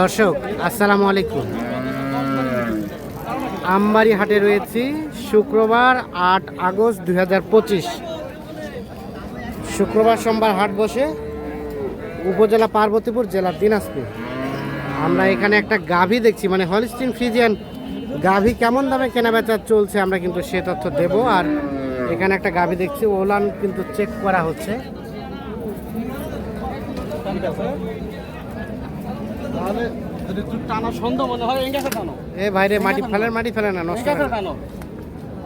দর্শক, আসসালামু আলাইকুম। আমবাড়ি হাটে রয়েছি শুক্রবার আট আগস্ট দু হাজার পঁচিশ। শুক্রবার সোমবার হাট বসে উপজেলা পার্বতীপুর জেলা দিনাজপুর। আমরা এখানে একটা গাভী দেখছি মানে হলিস্টিন ফ্রিজিয়ান গাভী কেমন দামে কেনাবেচা চলছে আমরা কিন্তু সে তথ্য দেব। আর এখানে একটা গাভী দেখছি, ওলান কিন্তু চেক করা হচ্ছে। তাহলে যদি টানা সন্দেহ মনে হয় টানো। এ ভাইরে মাটি ফেলেন মাটি ফেলেন না নষ্ট টানো।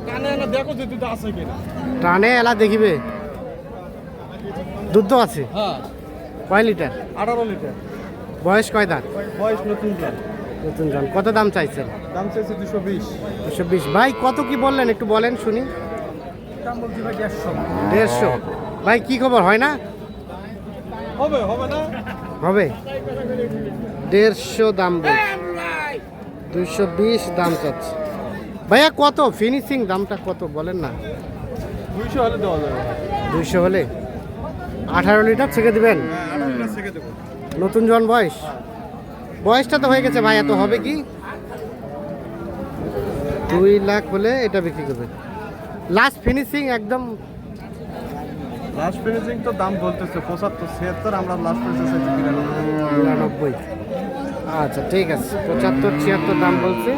কানে এনে দেখো যে দুটো আছে কিনা। টানে এলা দেখিবে। দুধ তো আছে। হ্যাঁ। কয় লিটার? আঠারো লিটার। বয়স কয় দাঁত? বয়স নতুন জন নতুন জন কত দাম চাইছেন দাম চাইছে দুশো বিশ। দুশো বিশ। ভাই কত কি বললেন? একটু বলেন শুনি। দাম বলছি ভাই দেড়শো। দেড়শো। ভাই কি খবর? হয় না? হবে হবে না? হবে। দেড়শো দাম বলছে দুইশো বিশ দাম চাচ্ছে। ভাইয়া কত? ফিনিশিং দামটা কত? বলেন না। দুইশো হলে দেওয়া যাবে। দুইশো হলে? আঠারো লিটার ছেঁকে দিবেন? হ্যাঁ নতুন জন বয়স? বয়সটা তো হয়ে গেছে ভাই এত হবে কি? দুই লাখ হলে এটা বিক্রি করবে। লাস্ট ফিনিশিং একদম লাস্ট ফিনিশিং তো দাম বলতেছে পঁচাত্তর ছিয়াত্তর আমরা লাস্ট ফিনিশিং বিরানব্বই আচ্ছা ঠিক আছে। পঁচাত্তর, ছিয়াত্তর দাম বলছে।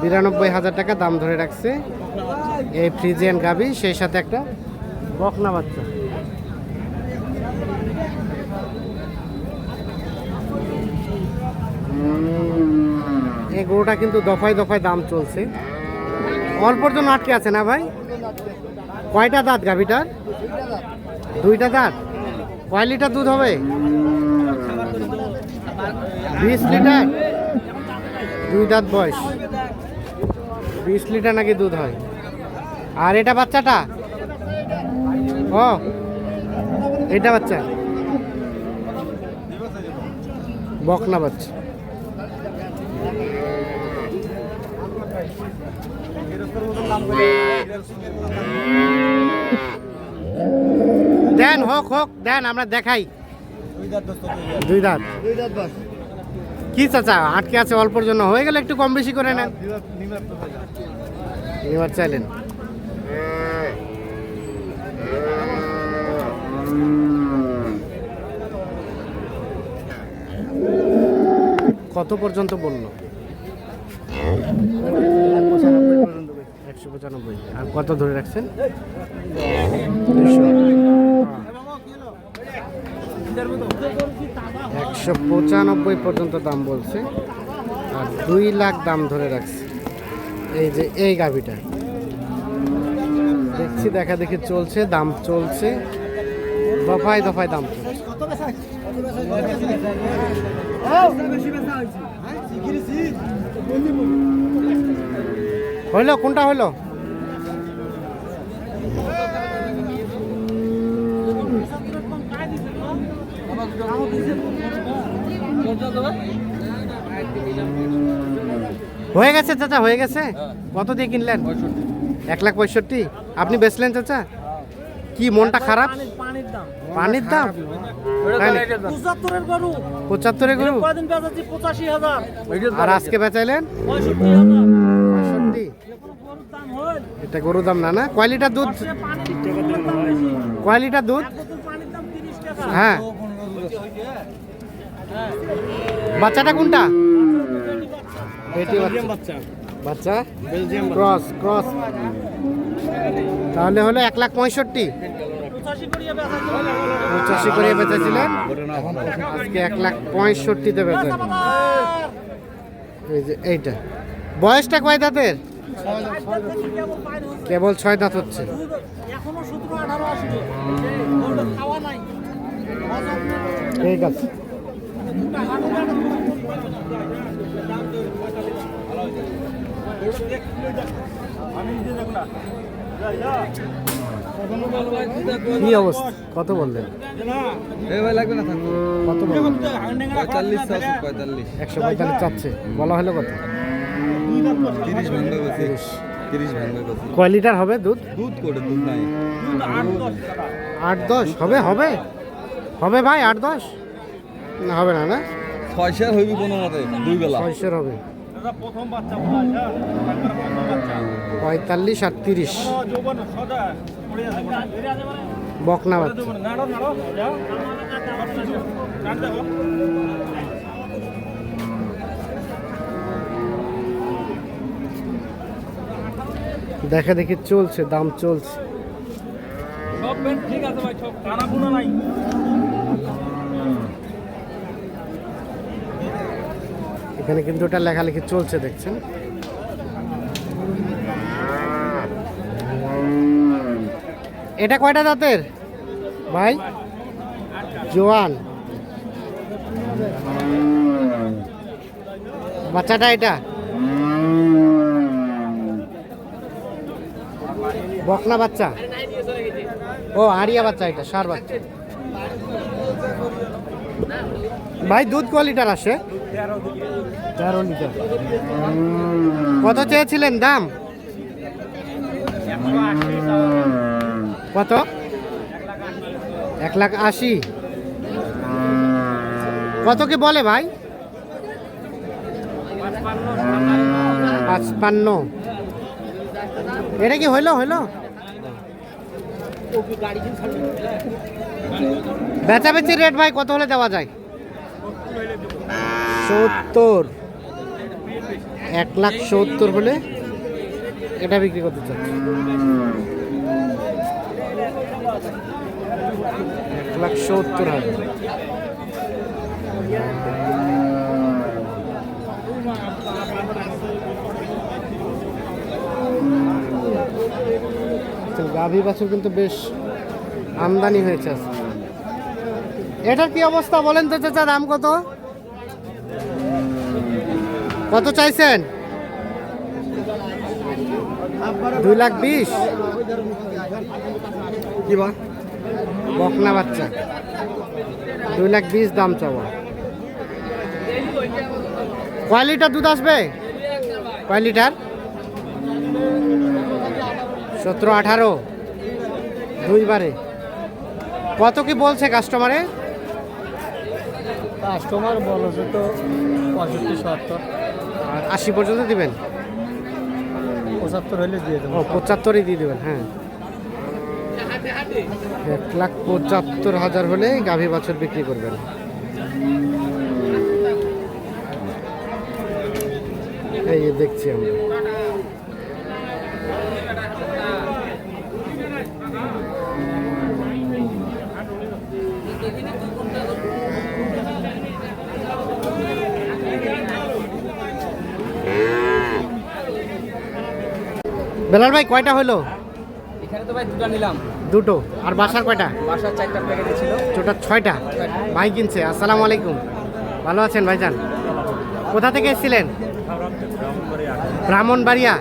বিরানব্বই হাজার টাকা দাম ধরে রাখছে। এই ফ্রিজিয়ান গাবি সেই সাথে একটা বকনা বাচ্চা। এই গরুটা কিন্তু দফায় দফায় দাম চলছে। অল্পর জন্য আটকে আছে না ভাই? কয়টা দাঁত গাভিটার? দুইটা দাঁত। কয় লিটার দুধ হবে? বিশ লিটার? দুই দাঁত বয়স। বিশ লিটার নাকি দুধ হয়? আর এটা বাচ্চাটা? ও এটা বাচ্চা। বকনা বাচ্চা। দেন হোক হোক দেন আমরা দেখাই। দুই দাঁত দুই দাঁত। দুই বাস কি চাচা, আটকে আছে অল্পর জন্য। হয়ে গেলে একটু কম বেশি করে নেন। এবার চাইলেন। কত পর্যন্ত বলল? একশো পঁচানব্বই। আর কত ধরে রাখছেন? একশো পঁচানব্বই পর্যন্ত দাম বলছে। আর দুই লাখ দাম ধরে রাখছে। এই যে এই গাভিটা। দেখছি, দেখা দেখি চলছে, দাম চলছে। দফায় দফায় দাম চলছে। হইল, কোনটা হইল? হয়ে গেছে চাচা হয়ে গেছে? কত দিয়ে কিনলেন? এক লাখ পঁয়ষট্টি? আপনি বেচলেন চাচা? কি মনটা খারাপ? পানির দাম? পঁচাত্তরের গরু। পঁচাত্তরে গরু? পঁচাশি হাজার। আর আজকে বেচাইলেন? পঁয়ষট্টি এটা গরুর দাম না না? কয় লিটার দুধ? সে পানির দাম বেশি। কয় লিটার দুধ? হ্যাঁ। বাচ্চাটা কোনটা? বাচ্চা। Cross cross. তাহলে হলো এক লাখ পঁয়ষট্টি। পঁচাশি করে বেঁচেছিলেন। আজকে এক লাখ পঁয়ষট্টিতে বেচেন এই যে এইটা। বয়সটা কয় দাঁতের? কেবল ছয় দাঁত হচ্ছে। এখনও সতেরো আঠারো আসবে খাওয়া নাই। ঠিক আছে। কি অবস্থা? কত বললেন? কত পঁয়তাল্লিশ পঁয়তাল্লিশ। একশো পঁয়তাল্লিশ চাচ্ছে। বলা হলো কত? তিরিশ ভাঙবে গেছে। তিরিশ। ভাঙবে কয় লিটার হবে দুধ? দুধ করে দুধ নাই। আট দশ হবে হবে? হবে ভাই আট দশ? না হবে না না? ছয়শের হইবি কোনো মতে দুই বেলা। হবে। প্রথম বাচ্চা বয়স হ্যাঁ পঁয়তাল্লিশ আর তিরিশ বকনা বাচ্চা। দেখো দেখা দেখি চলছে দাম চলছে। সব ঠিক আছে ভাই সব টানা নাই। এখানে কিন্তু ওটা লেখালেখি চলছে, দেখছেন? এটা কয়টা দাঁতের? ভাই? জোয়ান। বাচ্চাটা এটা? বকনা বাচ্চা? ও, আরিয়া বাচ্চা এটা, সার বাচ্চা। ভাই দুধ ক লিটার আসে? তেরো লিটার। কত চেয়েছিলেন দাম? কত? এক লাখ আশি। কত কি বলে ভাই? পাঁচপান্ন। এটা কি হইল হইল? বেচা বেচির রেট ভাই কত হলে দেওয়া যায়? সত্তর। এক লাখ সত্তর হলে এটা বিক্রি করতে চাই এক লাখ সত্তর হাজার। তো গাভী বাছুর কিন্তু বেশ আমদানি হয়েছে। এটার কি অবস্থা বলেন তো চাচা, দাম কত? কত চাইছেন? দুই লাখ বিশ? কি বকনা বাচ্চা। দুই লাখ বিশ দাম চাওয়া। কয় লিটার দুধ আসবে? কয় লিটার? সতেরো আঠারো দুইবারে। কত কি বলছে কাস্টমারে কাস্টমার বলেছে তো পঁয়ষট্টি সত্তর। আর আশি পর্যন্ত দিবেন? পঁচাত্তর হলে দিয়ে ও পঁচাত্তরই দিয়ে দেবেন হ্যাঁ। এক লাখ পঁচাত্তর হাজার হলে গাভী বছর বিক্রি করবেন। এই দেখছি আমরা। বেলাল ভাই কয়টা হলো? এখানে তো ভাই দুটো নিলাম। দুটো। আর বাসার কয়টা? বাসার চারটা প্যাকেটে ছিল। ছোটা ছয়টা। ভাই কিনছে। আসসালামু আলাইকুম। ভালো আছেন ভাইজান? কোথা থেকে এসেছিলেন? ব্রাহ্মণবাড়িয়া।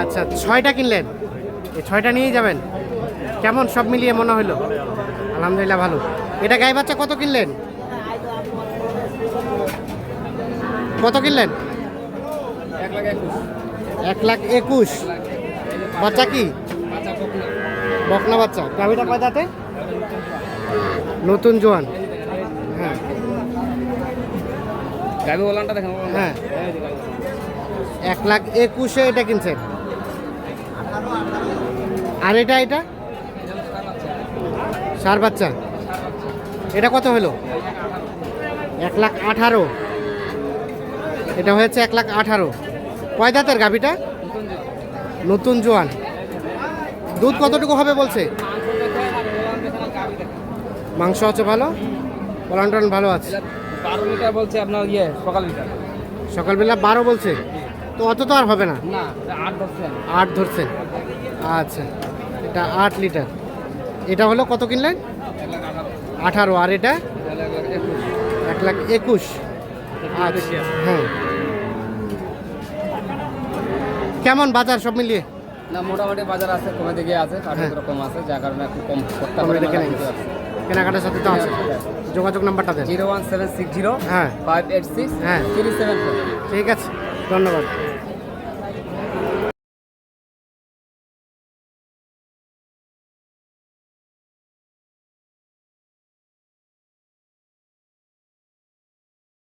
আচ্ছা ছয়টা কিনলেন? এই ছয়টা নিয়েই যাবেন? কেমন? সব মিলিয়ে মনে হলো? আলহামদুলিল্লাহ ভালো। এটা গাই বাচ্চা কত কিনলেন? কত কিনলেন? এক লাখ একুশ। বাচ্চা কি? বকনা বাচ্চা। গাভিটা কয় দাঁতে? নতুন জোয়ান। হ্যাঁ। হ্যাঁ। এক লাখ একুশে এটা কিনছেন। আর এটা এটা? সার বাচ্চা। এটা কত হলো? এক লাখ আঠারো। এটা হয়েছে এক লাখ আঠারো। কয় দাঁতের গাভিটা? নতুন জোয়ান। দুধ কতটুকু হবে বলছে? মাংস আছে ভালো? পলান টলান ভালো আছে? বারো লিটার বলছে আপনার ইয়ে সকাল লিটার। সকালবেলা বারো বলছে? তো অত তো আর হবে না? না আট ধরছেন আট ধরছেন আচ্ছা এটা আট লিটার। এটা হলো কত কিনলেন? আঠারো। আর এটা? এক লাখ একুশ। আচ্ছা হ্যাঁ। কেমন বাজার সব মিলিয়ে? না মোটামুটি বাজার আছে কমে দিকে আছে কাঠ হ্যাঁ। আছে যার কারণে একটু কম করতে পারে কেনাকাটার সাথে তো আছে। যোগাযোগ নাম্বারটা দেন। Zero one seven six zero হ্যাঁ। ফাইভ এইট সিক্স হ্যাঁ। থ্রি সেভেন ঠিক আছে। ধন্যবাদ।